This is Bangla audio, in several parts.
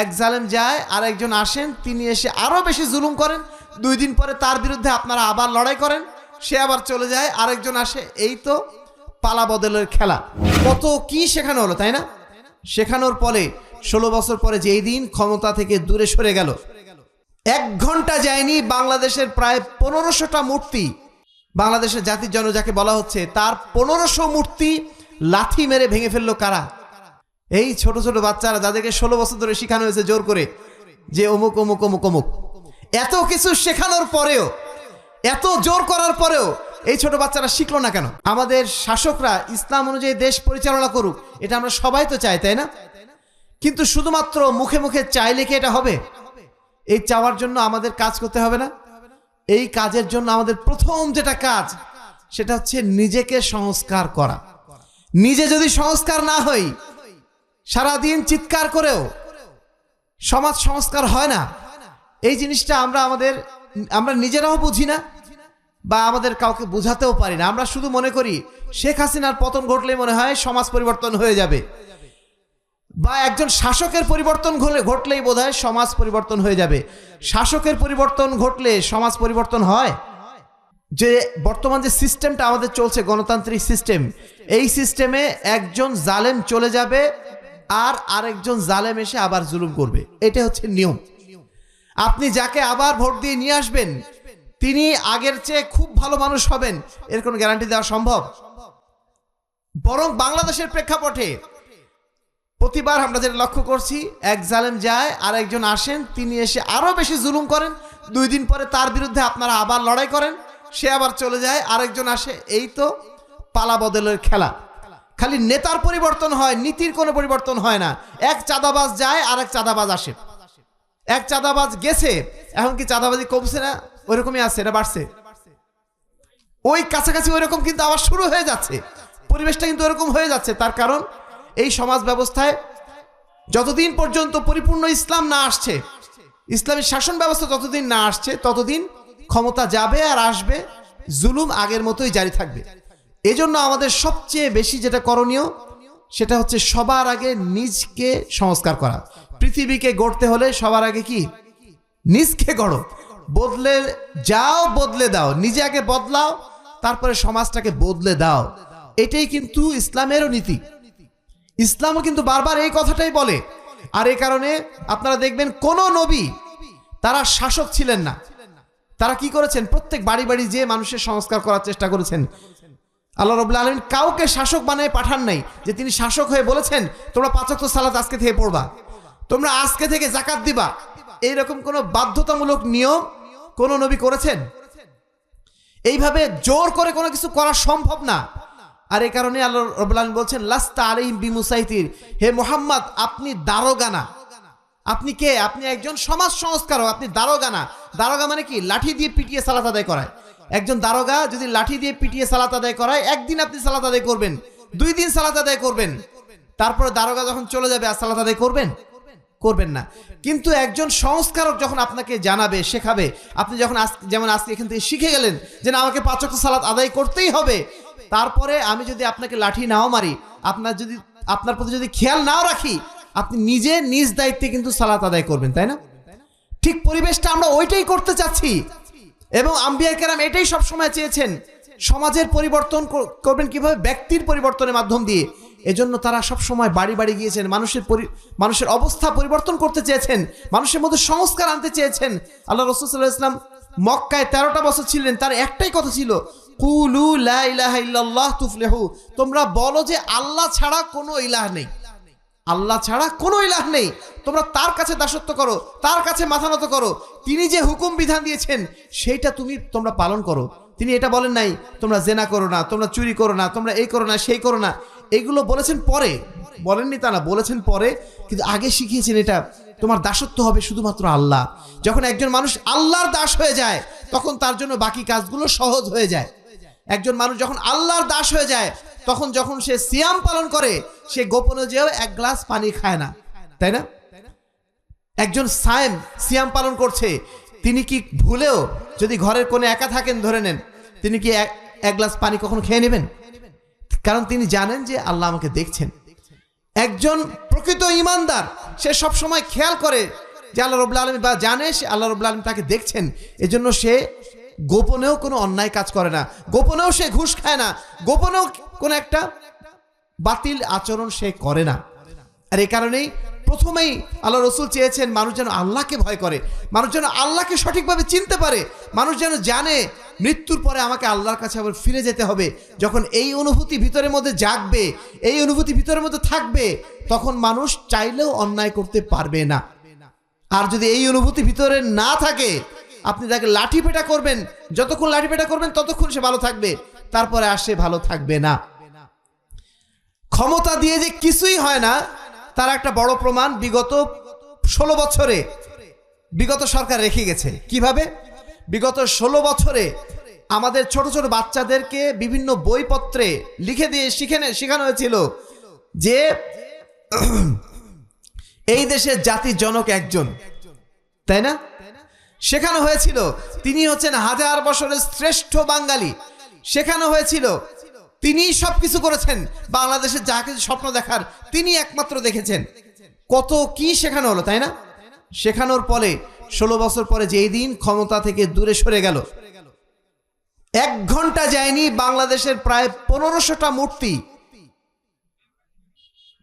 এক জালেম যায় আর একজন আসেন, তিনি এসে আরও বেশি জুলুম করেন। দুই দিন পরে তার বিরুদ্ধে আপনারা আবার লড়াই করেন। সে আবার চলে যায়, আরেকজন আসে। এই তো পালা বদলের খেলা। কত কি শেখানো হলো, তাই না? শেখানোর পরে ষোলো বছর পরে যেই দিন ক্ষমতা থেকে দূরে সরে গেল। এক ঘণ্টা যায়নি, বাংলাদেশের প্রায় পনেরোশোটা মূর্তি। বাংলাদেশের জাতির জন্য যাকে বলা হচ্ছে, তার পনেরোশো মূর্তি লাথি মেরে ভেঙে ফেলল কারা? এই ছোট ছোট বাচ্চারা যাদেরকে ষোলো বছর ধরে শেখানো হয়েছে, জোর করে, যে অমুক অমুক অমুক অমুক। এত কিছু শেখানোর পরেও, এত জোর করার পরেও এই ছোট বাচ্চারা শিখলো না কেন? আমাদের শাসকরা ইসলাম অনুযায়ী দেশ পরিচালনা করুক, এটা আমরা সবাই তো চাই, তাই না? কিন্তু শুধুমাত্র মুখে মুখে চাইলে কি এটা হবে? এই চাওয়ার জন্য আমাদের কাজ করতে হবে না? এই কাজের জন্য আমাদের প্রথম যেটা কাজ, সেটা হচ্ছে নিজেকে সংস্কার করা। নিজে যদি সংস্কার না হই সারাদিন চিৎকার করেও সমাজ সংস্কার হয় না। এই জিনিসটা আমরা আমাদের, আমরা নিজেরাও বুঝি না বা আমাদের কাউকে বোঝাতেও পারি না। আমরা শুধু মনে করি, শেখ হাসিনার পতন ঘটলেই মনে হয় সমাজ পরিবর্তন হয়ে যাবে। বা একজন শাসকের পরিবর্তন ঘটলে, ঘটলেই বোধ সমাজ পরিবর্তন হয়ে যাবে। শাসকের পরিবর্তন ঘটলে সমাজ পরিবর্তন হয়? যে বর্তমান যে সিস্টেমটা আমাদের চলছে, গণতান্ত্রিক সিস্টেম, এই সিস্টেমে একজন জালেম চলে যাবে আর আরেকজন জালেম এসে আবার জুলুম করবে। এটা হচ্ছে নিয়ম। আপনি যাকে আবার ভোট দিয়ে নিয়ে আসবেন, তিনি আগের চেয়ে খুব ভালো মানুষ হবেন, এর কোনো গ্যারান্টি দেওয়া সম্ভব? বরং বাংলাদেশের প্রেক্ষাপটে প্রতিবার আমরা যেটা লক্ষ্য করছি, এক জালেম যায় আর একজন আসেন, তিনি এসে আরও বেশি জুলুম করেন, দুই দিন পরে তার বিরুদ্ধে আপনারা আবার লড়াই করেন, সে আবার চলে যায়, আরেকজন আসে, এই তো পালা বদলের খেলা। খালি নেতার পরিবর্তন হয়, নীতির কোনো পরিবর্তন হয় না। এক চাঁদাবাজ যায় আর এক চাঁদাবাজ আসে। এক চাঁদাবাজ গেছে, এখন কি চাঁদাবাজি কমছে না? ওইরকমই আছে, এটা বাড়ছে। ওই কাছাকাছি ওইরকম কিন্তু আবার শুরু হয়ে যাচ্ছে। পরিবেশটা কিন্তু ওরকম হয়ে যাচ্ছে, তার কারণ এই সমাজ ব্যবস্থায় যতদিন পর্যন্ত পরিপূর্ণ ইসলাম না আসছে, ইসলামী শাসন ব্যবস্থা যতদিন না আসছে, ততদিন ক্ষমতা যাবে আর আসবে, জুলুম আগের মতোই জারি থাকবে। এজন্য আমাদের সবচেয়ে বেশি যেটা করণীয়, সেটা হচ্ছে সবার আগে নিজকে সংস্কার করা। পৃথিবীকে গড়তে হলে সবার আগে কি? নিজকে গড়ো। বদলে যাও, বদলে দাও। নিজে আগে বদলাও, তারপরে সমাজটাকে বদলে দাও। এটাই কিন্তু ইসলামেরও নীতি। ইসলামও কিন্তু বারবার এই কথাটাই বলে। আর এই কারণে আপনারা দেখবেন কোন নবী, তারা শাসক ছিলেন না। তারা কি করেছেন? প্রত্যেক বাড়ি বাড়ি যে মানুষের সংস্কার করার চেষ্টা করেছেন। আল্লাহ রবুল্লা আলমিন কাউকে শাসক বানায় পাঠান নাই যে তিনি শাসক হয়ে বলেছেন, তোমরা পাঁচক সালাত আজকে থেকে পড়বা। তোমরা আজকে থেকে জাকাত দিবা। এইরকম কোনো বাধ্যতামূলক নিয়ম কোন নবী করেছেন? এইভাবে জোর করে কোনো কিছু করা সম্ভব না। আর এই কারণে আল্লাহ রবুল্লা আলমিন বলছেন, লাস্তা আলিম বিমুসাইতির। হে মোহাম্মদ, আপনি দারোগানা। আপনি কে? আপনি একজন সমাজ সংস্কারক, আপনি দারোগানা। দারোগা মানে কি? লাঠি দিয়ে পিটিয়ে সালাত আদায় করায়। একজন দারোগা যদি লাঠি দিয়ে পিটিয়ে সালাত আদায় করায়, একদিন আপনি সালাত আদায় করবেন, দুই দিন সালাত আদায় করবেন। তারপরে দারোগা যখন চলে যাবে, আর সালাত আদায় করবেন? করবেন না। কিন্তু একজন সংস্কারক যখন আপনাকে জানাবে, শেখাবে, আপনি যখন যেমন আজকে এখান থেকে শিখে গেলেন যে না, আমাকে পাঁচক সালাত আদায় করতেই হবে, তারপরে আমি যদি আপনাকে লাঠি নাও মারি, আপনার যদি, আপনার প্রতি যদি খেয়াল নাও রাখি, আপনি নিজে নিজ দায়িত্বে কিন্তু সালাত আদায় করবেন, তাই না? ঠিক পরিবেশটা আমরা ওইটাই করতে চাচ্ছি। এবং আম্বিয়া কেরাম এটাই সবসময় চেয়েছেন সমাজের পরিবর্তন করবেন কীভাবে? ব্যক্তির পরিবর্তনের মাধ্যম দিয়ে। এজন্য তারা সব সময় বাড়ি বাড়ি গিয়েছেন, মানুষের মানুষের অবস্থা পরিবর্তন করতে চেয়েছেন, মানুষের মধ্যে সংস্কার আনতে চেয়েছেন। আল্লাহ রসুল্লাহ ইসলাম মক্কায় তেরোটা বছর ছিলেন, তার একটাই কথা ছিল, কুলু লা ইলাহা ইল্লাল্লাহ তুফলিহু। তোমরা বলো যে আল্লাহ ছাড়া কোনো ইলাহ নেই। আল্লাহ ছাড়া কোনো ইলাহ নেই। তোমরা তার কাছে দাসত্ব করো, তার কাছে মাথা নত করো। তিনি যে হুকুম বিধান দিয়েছেন, সেইটা তুমি তোমরা পালন করো। তিনি এটা বলেন নাই, তোমরা জেনা করো না, তোমরা চুরি করো না, তোমরা এই করো না, সেই করো না। এগুলো বলেছেন পরে। বলেননি তা না, বলেছেন পরে। কিন্তু আগে শিখিয়েছেন এটা, তোমার দাসত্ব হবে শুধুমাত্র আল্লাহ। যখন একজন মানুষ আল্লাহর দাস হয়ে যায়, তখন তার জন্য বাকি কাজগুলো সহজ হয়ে যায়। একজন মানুষ যখন আল্লাহর দাস হয়ে যায় তখন যখন সে সিয়াম পালন করে, সে গোপনে যেও এক গ্লাস পানি খায় না। তাই না? একজন সায়েম সিয়াম পালন করছে। তিনি কি ভুলেও যদি ঘরের কোণে একা থাকেন ধরে নেন, তিনি কি এক- এক গ্লাস পানি কখনো খেয়ে নেবেন? কারণ তিনি জানেন যে আল্লাহ আমাকে দেখছেন। একজন প্রকৃত ইমানদার, সে সব সময় খেয়াল করে যে আল্লাহ রবুল্লা আলমী বা জানে সে আল্লাহ রবুল্লা আলম তাকে দেখছেন। এজন্য সে গোপনেও কোনো অন্যায় কাজ করে না। গোপনেও সে ঘুষ খায় না। গোপনেও কোনো একটা বাতিল আচরণ সে করে না। আর এই কারণেই প্রথমেই আল্লাহ রসুল চেয়েছেন মানুষ যেন আল্লাহকে ভয় করে, মানুষ যেন আল্লাহকে সঠিকভাবে চিনতে পারে, মানুষ যেন জানে মৃত্যুর পরে আমাকে আল্লাহর কাছে আবার ফিরে যেতে হবে। যখন এই অনুভূতি ভিতরের মধ্যে জাগবে, এই অনুভূতি ভিতরের মধ্যে থাকবে, তখন মানুষ চাইলেও অন্যায় করতে পারবে না। আর যদি এই অনুভূতি ভিতরে না থাকে আপনি তাকে লাঠি পেটা করবেন, যতক্ষণ লাঠি পেটা করবেন, ততক্ষণ সে ভালো থাকবে। তারপরে আর সে ভালো থাকবে না। ক্ষমতা দিয়ে যে কিছুই হয় না, তার একটা বড় প্রমাণ বিগত ষোলো বছরে বিগত সরকার রেখে গেছে। কীভাবে? বিগত ষোলো বছরে আমাদের ছোট ছোট বাচ্চাদেরকে বিভিন্ন বইপত্রে লিখে দিয়ে শিখেনে শেখানো হয়েছিল যে এই দেশের জাতির জনক একজন। তাই না? শেখানো হয়েছিল, তিনি হচ্ছেন হাজার বছরের শ্রেষ্ঠ বাঙালি। শেখানো হয়েছিল তিনি সবকিছু করেছেন, বাংলাদেশের যা কিছু স্বপ্ন দেখার তিনি একমাত্র দেখেছেন। কত কি শেখানো হলো, তাই না? শেখানোর পরে, ষোলো বছর পরে যেই দিন ক্ষমতা থেকে দূরে সরে গেল। এক ঘণ্টা যায়নি বাংলাদেশের প্রায় পনেরোশোটা মূর্তি।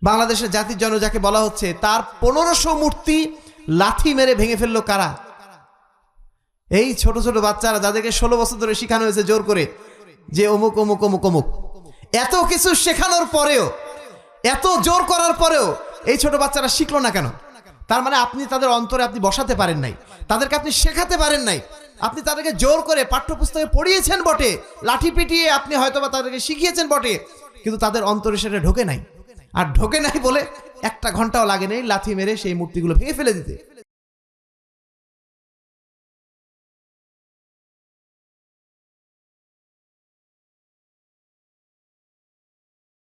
বাংলাদেশের জাতির জন্য যাকে বলা হচ্ছে, তার পনেরোশো মূর্তি লাথি মেরে ভেঙে ফেলল কারা? এই ছোট ছোট বাচ্চারা যাদেরকে ষোলো বছর ধরে শেখানো হয়েছে, জোর করে। যে অমুক অমুক অমুক অমুক। এত কিছু শেখানোর পরেও, এত জোর করার পরেও এই ছোট বাচ্চারা শিখলো না কেন? তার মানে আপনি তাদের অন্তরে আপনি বসাতে পারেন নাই। তাদেরকে আপনি শেখাতে পারেন নাই। আপনি তাদেরকে জোর করে পাঠ্যপুস্তকে পড়িয়েছেন বটে, লাঠি পিটিয়ে আপনি হয়তোবা তাদেরকে শিখিয়েছেন বটে, কিন্তু তাদের অন্তরে সেটা ঢোকে নাই। আর ঢোকে নাই বলে একটা ঘন্টাও লাগে নেই লাথি মেরে সেই মূর্তিগুলো ভেঙে ফেলে দিতে।